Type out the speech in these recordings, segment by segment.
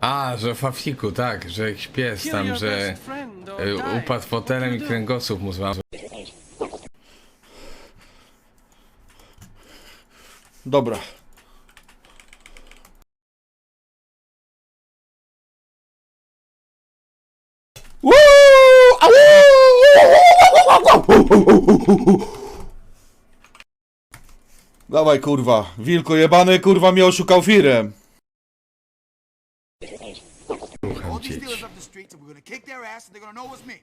A, że w Afiku, tak, że jakiś pies tam, że y, upadł fotelem i kręgosłup mu złamał. Dobra. Au! Dawaj kurwa, wilko jebany kurwa mnie oszukał firem. Me.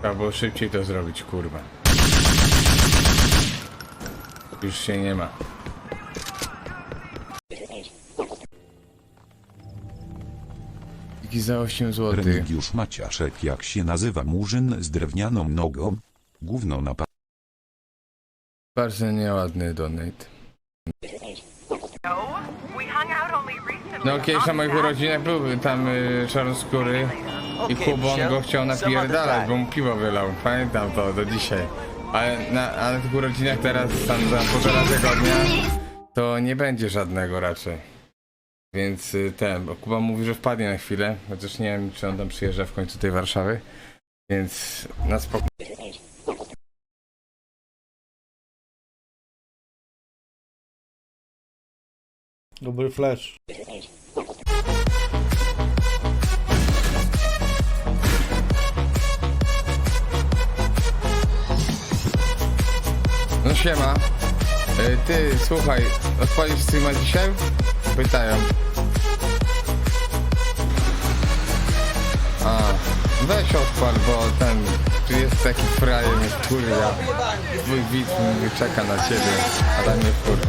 Trzeba było szybciej to zrobić, kurwa. Już się nie ma. Taki za 8 zł. Remigiusz Maciaszek jak się nazywa murzyn z drewnianą nogą? Gówno na pa- Bardzo nieładny donate. No. No kiedyś na moich urodzinach był tam y, czarnoskóry i Kubon go chciał napierdalać, bo mu piwo wylał. Pamiętam to do dzisiaj. Ale na, a na tych urodzinach teraz tam za półtora tygodnia to nie będzie żadnego raczej. Więc y, ten, bo Kuba mówi, że wpadnie na chwilę, chociaż nie wiem czy on tam przyjeżdża w końcu tej Warszawy. Więc na spokój. Dobry flash. No siema. Y, Ty, słuchaj, odpalisz streama dzisiaj? Pytają. A, weź odpal, bo ten, tu jest taki frajer, mnie wkurwia. Twój widz czeka na ciebie, a tam mnie wkurwia.